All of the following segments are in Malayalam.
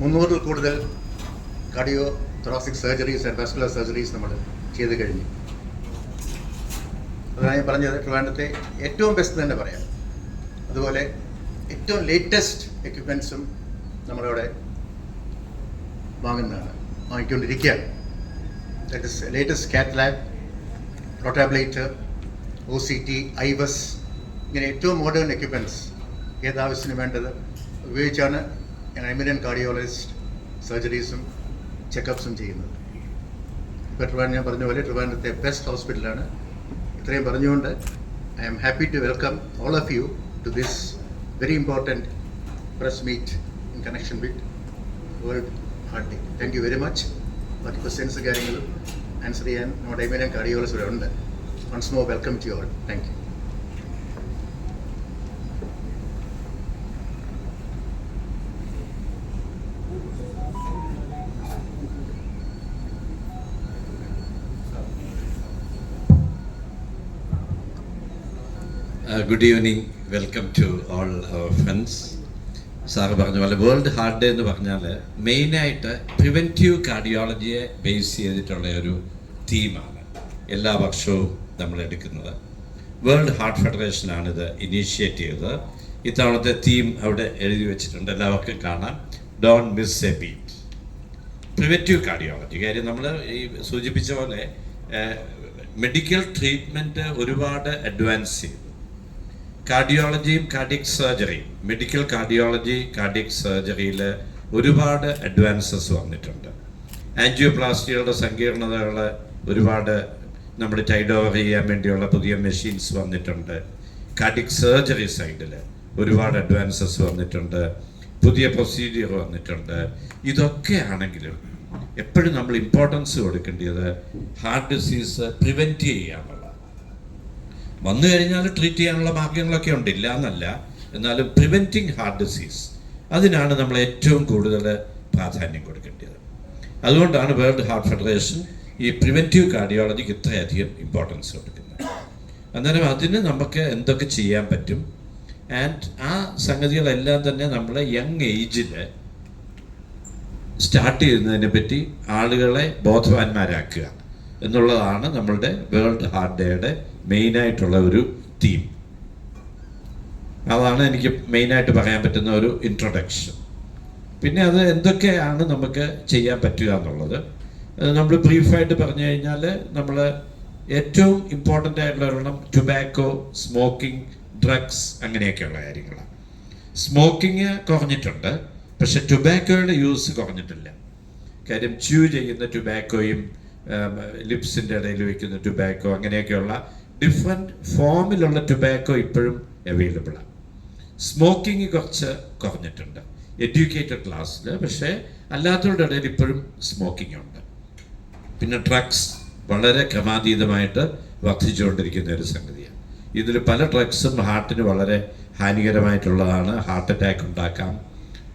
മുന്നൂറിൽ കൂടുതൽ cardio thoracic surgeries and vascular surgeries നമ്മൾ ചെയ്ത് കഴിഞ്ഞു. ഞാൻ പറഞ്ഞത് ട്രിവാൻഡത്തെ ഏറ്റവും ബെസ്റ്റ് തന്നെ പറയാം. അതുപോലെ ഏറ്റവും ലേറ്റസ്റ്റ് എക്യുപ്മെൻസും നമ്മളിവിടെ വാങ്ങുന്നതാണ് വാങ്ങിക്കൊണ്ടിരിക്കുകയാണ്. That is latest cath lab O C T IVUS ഇങ്ങനെ ഏറ്റവും മോഡേൺ എക്യുപ്മെന്റ്സ് ഏതാവശ്യത്തിന് വേണ്ടത് ഉപയോഗിച്ചാണ് എമിനൻ കാർഡിയോളജിസ്റ്റ് സർജറീസും ചെക്കപ്സും ചെയ്യുന്നത്. ഇപ്പോൾ ട്രിവാൻ ഞാൻ പറഞ്ഞ പോലെ ട്രിവാൻഡത്തെ ബെസ്റ്റ് ഹോസ്പിറ്റലാണ് ഇത്രയും പറഞ്ഞുകൊണ്ട് I am happy to welcome all of you to this very important press meet in connection with world heart day thank you very much ബാക്കി ക്വസ്റ്റ്യൻസ് കാര്യങ്ങളും ആൻസർ ചെയ്യാൻ നമ്മുടെ എമിനൻ കാർഡിയോളജിസ്റ്റ് ഇവിടെ ഉണ്ട്. Once more welcome to all thank you good evening welcome to all our friends sir പറഞ്ഞ പോലെ വേൾഡ് ഹാർട്ട് ഡേ എന്ന് പറഞ്ഞാൽ മെയിനായിട്ട് പ്രിവെന്റീവ് കാർഡിയോളജിയെ ബേസ് ചെയ്തിട്ടുള്ള ഒരു തീമാണ് എല്ലാ വർഷവും നമ്മൾ എടുക്കുന്നത്. വേൾഡ് ഹാർട്ട് ഫെഡറേഷനാണ് ഇത് ഇനീഷ്യേറ്റ് ചെയ്തത്. ഇത്തവണത്തെ തീം അവിടെ എഴുതി വെച്ചിട്ടുണ്ട്. എല്ലാവർക്കും കാണാം. Don't miss a beat preventive cardiology കാര്യം നമ്മൾ ഈ സൂചിപ്പിച്ച പോലെ മെഡിക്കൽ ട്രീറ്റ്മെന്റ് ഒരുപാട് അഡ്വാൻസ് ചെയ്തു. കാർഡിയോളജിയും കാർഡിയക് സർജറിയും മെഡിക്കൽ കാർഡിയോളജി കാർഡിയക് സർജറിയിൽ ഒരുപാട് അഡ്വാൻസസ് വന്നിട്ടുണ്ട്. ആൻജിയോപ്ലാസ്റ്റികളുടെ സങ്കീർണതകൾ ഒരുപാട് നമ്മൾ ടൈഡ് ഓവർ ചെയ്യാൻ വേണ്ടിയുള്ള പുതിയ മെഷീൻസ് വന്നിട്ടുണ്ട്. കാർഡിക് സർജറി സൈഡിൽ ഒരുപാട് അഡ്വാൻസസ് വന്നിട്ടുണ്ട്. പുതിയ പ്രൊസീജിയർ വന്നിട്ടുണ്ട്. ഇതൊക്കെ ആണെങ്കിലും എപ്പോഴും നമ്മൾ ഇമ്പോർട്ടൻസ് കൊടുക്കേണ്ടത് ഹാർട്ട് ഡിസീസ് പ്രിവെന്റ് ചെയ്യാനുള്ള വന്നു കഴിഞ്ഞാൽ ട്രീറ്റ് ചെയ്യാനുള്ള മാർഗങ്ങളൊക്കെ ഉണ്ട്. ഇല്ല എന്നല്ല. എന്നാലും പ്രിവെന്റിങ് ഹാർട്ട് ഡിസീസ് അതിനാണ് നമ്മൾ ഏറ്റവും കൂടുതൽ പ്രാധാന്യം കൊടുക്കേണ്ടത്. അതുകൊണ്ടാണ് വേൾഡ് ഹാർട്ട് ഫെഡറേഷൻ ഈ പ്രിവെന്റീവ് കാർഡിയോളജിക്ക് ഇത്രയധികം ഇമ്പോർട്ടൻസ് കൊടുക്കുന്നത്. അന്നേരം അതിന് നമുക്ക് എന്തൊക്കെ ചെയ്യാൻ പറ്റും? ആൻഡ് ആ സംഗതികളെല്ലാം തന്നെ നമ്മൾ യങ് ഏജിൽ സ്റ്റാർട്ട് ചെയ്യുന്നതിനെ പറ്റി ആളുകളെ ബോധവാന്മാരാക്കുക എന്നുള്ളതാണ് നമ്മളുടെ വേൾഡ് ഹാർട്ട് ഡേയുടെ മെയിനായിട്ടുള്ള ഒരു തീം അതാണ് എനിക്ക് മെയിനായിട്ട് പറയാൻ പറ്റുന്ന ഒരു ഇൻട്രൊഡക്ഷൻ പിന്നെ അത് എന്തൊക്കെയാണ് നമുക്ക് ചെയ്യാൻ പറ്റുക എന്നുള്ളത്. നമ്മൾ ബ്രീഫായിട്ട് പറഞ്ഞു കഴിഞ്ഞാൽ നമ്മൾ ഏറ്റവും ഇമ്പോർട്ടന്റ് ആയിട്ടുള്ള ഒരെണ്ണം ടുബാക്കോ സ്മോക്കിംഗ് ഡ്രഗ്സ് അങ്ങനെയൊക്കെയുള്ള കാര്യങ്ങളാണ്. സ്മോക്കിങ് കുറഞ്ഞിട്ടുണ്ട് പക്ഷെ ടുബാക്കോയുടെ യൂസ് കുറഞ്ഞിട്ടില്ല. കാര്യം ച്യൂ ചെയ്യുന്ന ടുബാക്കോയും ലിപ്സിന്റെ ഇടയിൽ വയ്ക്കുന്ന ടുബാക്കോ അങ്ങനെയൊക്കെയുള്ള ഡിഫറെന്റ് ഫോമിലുള്ള ടുബാക്കോ ഇപ്പോഴും അവൈലബിളാണ് സ്മോക്കിംഗ് കുറച്ച് കുറഞ്ഞിട്ടുണ്ട്. എഡ്യൂക്കേറ്റഡ് ക്ലാസ്സിൽ പക്ഷേ അല്ലാത്തവരുടെ ഇടയിൽ ഇപ്പോഴും സ്മോക്കിംഗ് ഉണ്ട്. പിന്നെ ഡ്രഗ്സ് വളരെ ക്രമാതീതമായിട്ട് വർദ്ധിച്ചുകൊണ്ടിരിക്കുന്ന ഒരു സംഗതിയാണ്. ഇതിൽ പല ഡ്രഗ്സും ഹാർട്ടിന് വളരെ ഹാനികരമായിട്ടുള്ളതാണ്. ഹാർട്ട് അറ്റാക്ക് ഉണ്ടാക്കാം.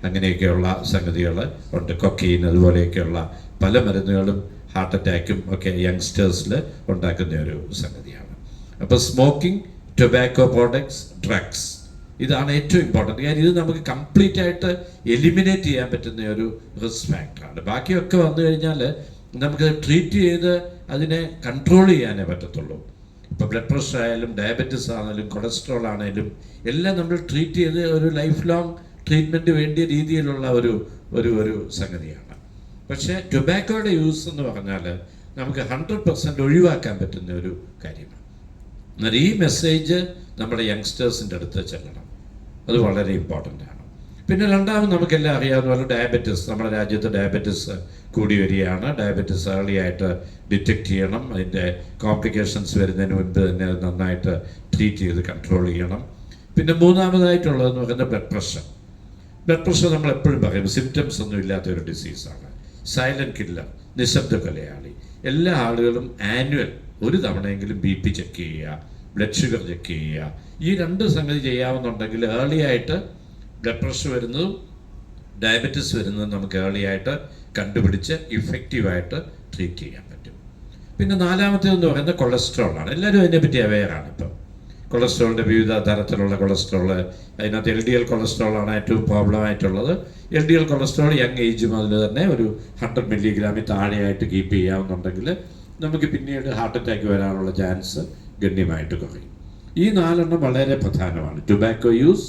അങ്ങനെയൊക്കെയുള്ള സംഗതികൾ ഉണ്ട്. കൊക്കീൻ അതുപോലെയൊക്കെയുള്ള പല മരുന്നുകളും ഹാർട്ട് അറ്റാക്കും ഒക്കെ യങ്സ്റ്റേഴ്സിൽ ഉണ്ടാക്കുന്ന ഒരു സംഗതിയാണ്. അപ്പോൾ സ്മോക്കിംഗ് ടൊബാക്കോ പ്രോഡക്ട്സ് ഡ്രഗ്സ് ഇതാണ് ഏറ്റവും ഇമ്പോർട്ടന്റ് കാര്യം ഇത് നമുക്ക് കംപ്ലീറ്റ് ആയിട്ട് എലിമിനേറ്റ് ചെയ്യാൻ പറ്റുന്ന ഒരു റിസ്ക് ഫാക്ടറാണ് ബാക്കിയൊക്കെ വന്നു കഴിഞ്ഞാൽ നമുക്ക് ട്രീറ്റ് ചെയ്ത് അതിനെ കൺട്രോൾ ചെയ്യാനേ പറ്റത്തുള്ളൂ. ഇപ്പോൾ ബ്ലഡ് പ്രഷർ ആയാലും ഡയബറ്റിസ് ആണെങ്കിലും കൊളസ്ട്രോൾ ആണെങ്കിലും എല്ലാം നമ്മൾ ട്രീറ്റ് ചെയ്ത് ഒരു ലൈഫ് ലോങ് ട്രീറ്റ്മെന്റ് വേണ്ടിയ രീതിയിലുള്ള ഒരു ഒരു ഒരു സംഗതിയാണ്. പക്ഷേ ടൊബാക്കോയുടെ യൂസ് എന്ന് പറഞ്ഞാൽ നമുക്ക് ഹൺഡ്രഡ് പെർസെന്റ് ഒഴിവാക്കാൻ പറ്റുന്ന ഒരു കാര്യമാണ്. എന്നാൽ ഈ മെസ്സേജ് നമ്മുടെ യങ്സ്റ്റേഴ്സിന്റെ അടുത്ത് ചെല്ലണം അത് വളരെ ഇമ്പോർട്ടന്റ് ആണ്. പിന്നെ രണ്ടാമത് നമുക്കെല്ലാം അറിയാവുന്ന പോലെ ഡയബറ്റിസ് നമ്മുടെ രാജ്യത്ത് ഡയബറ്റിസ് കൂടി വരികയാണ്. ഡയബറ്റിസ് ഏർലി ആയിട്ട് ഡിറ്റക്ട് ചെയ്യണം. അതിന്റെ കോംപ്ലിക്കേഷൻസ് വരുന്നതിന് മുൻപ് തന്നെ അത് നന്നായിട്ട് ട്രീറ്റ് ചെയ്ത് കൺട്രോൾ ചെയ്യണം. പിന്നെ മൂന്നാമതായിട്ടുള്ളതെന്ന് പറയുന്നത് ബ്ലഡ് പ്രഷർ ബ്ലഡ് പ്രഷർ നമ്മൾ എപ്പോഴും പറയും സിംറ്റംസ് ഒന്നും ഇല്ലാത്ത ഒരു ഡിസീസാണ് സൈലന്റ് കില്ലർ നിശബ്ദ കൊലയാളി. എല്ലാ ആളുകളും ആനുവൽ ഒരു തവണയെങ്കിലും ബി പി ചെക്ക് ചെയ്യുക. ബ്ലഡ് ഷുഗർ ചെക്ക് ചെയ്യുക. ഈ രണ്ട് സംഗതി ചെയ്യാമെന്നുണ്ടെങ്കിൽ ഏർലി ആയിട്ട് ബ്ലഡ് പ്രഷർ വരുന്നതും ഡയബറ്റിസ് വരുന്നതും നമുക്ക് ഏർലി ആയിട്ട് കണ്ടുപിടിച്ച് ഇഫക്റ്റീവായിട്ട് ട്രീറ്റ് ചെയ്യാൻ പറ്റും. പിന്നെ നാലാമത്തേതെന്ന് പറയുന്നത് കൊളസ്ട്രോളാണ് എല്ലാവരും അതിനെപ്പറ്റി അവെയറാണ് ഇപ്പം. കൊളസ്ട്രോളിന്റെ വിവിധ തരത്തിലുള്ള കൊളസ്ട്രോൾ അതിനകത്ത് എൽ ഡി എൽ കൊളസ്ട്രോളാണ് ഏറ്റവും പ്രോബ്ലം ആയിട്ടുള്ളത്. L D L cholesterol young age മുതൽ തന്നെ ഒരു ഹൺഡ്രഡ് മില്ലിഗ്രാമിൽ താഴെയായിട്ട് കീപ്പ് ചെയ്യാവുന്നുണ്ടെങ്കിൽ നമുക്ക് പിന്നീട് ഹാർട്ട് അറ്റാക്ക് വരാനുള്ള ചാൻസ് ഗണ്യമായിട്ട് കുറയും. ഈ നാലെണ്ണം വളരെ പ്രധാനമാണ്. ടുബാക്കോ യൂസ്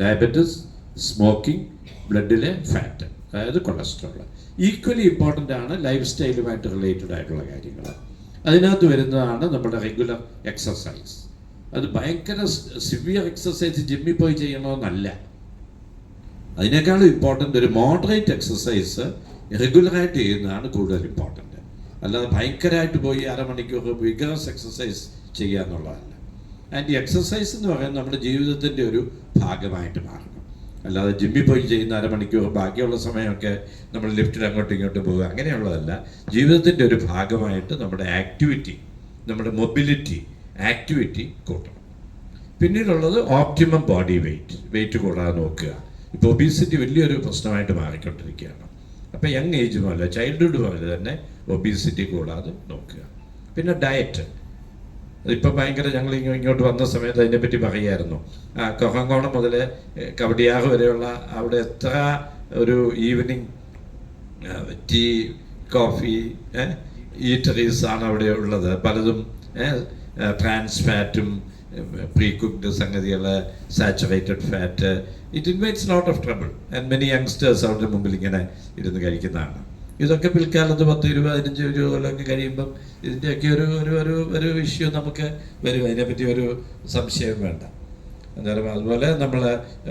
ഡയബറ്റിസ് സ്മോക്കിംഗ് ബ്ലഡിലെ ഫാറ്റ് അതായത് കൊളസ്ട്രോൾ ഈക്വലി ഇമ്പോർട്ടന്റ് ആണ് ലൈഫ് സ്റ്റൈലുമായിട്ട് റിലേറ്റഡ് ആയിട്ടുള്ള കാര്യങ്ങൾ. അതിനകത്ത് വരുന്നതാണ് നമ്മുടെ റെഗുലർ എക്സസൈസ് അത് ഭയങ്കര സിവിയർ എക്സസൈസ് ജിമ്മിൽ പോയി ചെയ്യണമെന്നല്ല അതിനേക്കാളും ഇമ്പോർട്ടന്റ് ഒരു മോഡറേറ്റ് എക്സസൈസ് റെഗുലറായിട്ട് ചെയ്യുന്നതാണ് കൂടുതൽ ഇമ്പോർട്ടന്റ് അല്ലാതെ ഭയങ്കരമായിട്ട് പോയി അരമണിക്കൂർ വിഗറസ് എക്സസൈസ് ചെയ്യുക എന്നുള്ളതല്ല. ആൻഡ് എക്സസൈസ് എന്ന് പറയുന്നത് നമ്മുടെ ജീവിതത്തിന്റെ ഒരു ഭാഗമായിട്ട് മാറണം അല്ലാതെ ജിമ്മിൽ പോയി ചെയ്യുന്ന അരമണിക്കൂർ ബാക്കിയുള്ള സമയമൊക്കെ നമ്മൾ ലിഫ്റ്റിൽ അങ്ങോട്ടും ഇങ്ങോട്ടും പോകുക അങ്ങനെയുള്ളതല്ല. ജീവിതത്തിന്റെ ഒരു ഭാഗമായിട്ട് നമ്മുടെ ആക്ടിവിറ്റി നമ്മുടെ മൊബിലിറ്റി ആക്ടിവിറ്റി കൂട്ടണം. പിന്നീടുള്ളത് ഓപ്റ്റിമം ബോഡി വെയിറ്റ് വെയിറ്റ് കൂടാതെ നോക്കുക. ഇപ്പോൾ ഒബീസിറ്റി വലിയൊരു പ്രശ്നമായിട്ട് മാറിക്കൊണ്ടിരിക്കുകയാണ്. അപ്പോൾ യങ് ഏജ് മുതൽ ചൈൽഡ്ഹുഡ് മുതൽ തന്നെ ഒബീസിറ്റി കൂടാതെ നോക്കുക. പിന്നെ ഡയറ്റ് അതിപ്പോൾ ഭയങ്കര ഞങ്ങൾ ഇങ്ങോട്ട് വന്ന സമയത്ത് അതിനെപ്പറ്റി പറയായിരുന്നു ആ കൊഹങ്കോണം മുതൽ കബഡിയാഹ് വരെയുള്ള അവിടെ എത്ര ഒരു ഈവനിങ് ടീ കോഫി ഈറ്ററീസ് ആണ് അവിടെ ഉള്ളത്. പലതും ട്രാൻസ് ഫാറ്റും പ്രീ കുക്ക്ഡ് സംഗതികൾ saturated fat it invites lot of trouble and many youngsters അവരുടെ മുമ്പിൽ ഇങ്ങനെ ഇരുന്ന് കഴിക്കുന്നതാണ്. ഇതൊക്കെ പിൽക്കാലത്ത് പത്ത് ഇരുപത് പതിനഞ്ച് ഇരുപത് കൊല്ലമൊക്കെ കഴിയുമ്പം ഇതിന്റെയൊക്കെ ഒരു ഒരു ഒരു ഒരു ഇഷ്യൂ നമുക്ക് വരും. അതിനെപ്പറ്റി ഒരു സംശയം വേണ്ട. എന്നാലും അതുപോലെ നമ്മൾ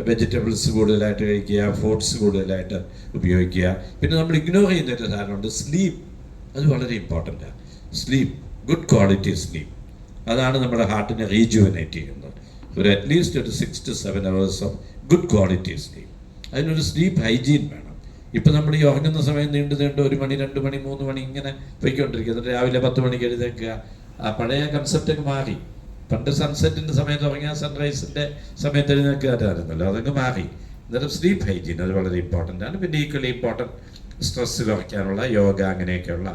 വെജിറ്റബിൾസ് കൂടുതലായിട്ട് കഴിക്കുക ഫ്രൂട്ട്സ് കൂടുതലായിട്ട് ഉപയോഗിക്കുക. പിന്നെ നമ്മൾ ഇഗ്നോർ ചെയ്യുന്ന ഒരു സാധനമുണ്ട് സ്ലീപ്പ് അത് വളരെ ഇമ്പോർട്ടന്റാണ് സ്ലീപ്പ് ഗുഡ് ക്വാളിറ്റി സ്ലീപ്പ് അതാണ് നമ്മുടെ ഹാർട്ടിനെ റീജുവനേറ്റ് ചെയ്യുന്നത്. ഒരു അറ്റ്ലീസ്റ്റ് ഒരു six to seven hours of good quality sleep അതിനൊരു സ്ലീപ്പ് ഹൈജീൻ വേണം. ഇപ്പം നമ്മൾ ഈ ഉറങ്ങുന്ന സമയം നീണ്ടു നീണ്ട് ഒരു മണി രണ്ട് മണി മൂന്ന് മണി ഇങ്ങനെ പോയിക്കൊണ്ടിരിക്കുക എന്നിട്ട് രാവിലെ പത്ത് മണിക്ക് എഴുതേക്കുക. ആ പഴയ കൺസെപ്റ്റൊക്കെ മാറി. പണ്ട് സൺസെറ്റിന്റെ സമയത്ത് ഉറങ്ങിയാൽ സൺറൈസിന്റെ സമയത്ത് എഴുന്നേൽക്കാറായിരുന്നല്ലോ അതങ്ങ് മാറി. അന്നേരം സ്ലീപ്പ് ഹൈജീൻ അത് വളരെ ഇമ്പോർട്ടന്റ് ആണ്. പിന്നെ ഈക്വലി ഇമ്പോർട്ടന്റ് സ്ട്രെസ് കുറയ്ക്കാനുള്ള യോഗ അങ്ങനെയൊക്കെയുള്ള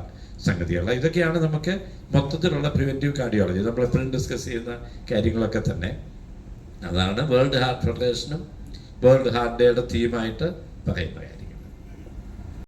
സംഗതികൾ ഇതൊക്കെയാണ് നമുക്ക് മൊത്തത്തിലുള്ള പ്രിവെന്റീവ് കാർഡിയോളജി നമ്മൾ എപ്പോഴും ഡിസ്കസ് ചെയ്യുന്ന കാര്യങ്ങളൊക്കെ തന്നെ. അതാണ് വേൾഡ് ഹാർട്ട് ഫെഡറേഷനും വേൾഡ് ഹാർട്ട് ഡേയുടെ തീമായിട്ട് പറയുന്നത്.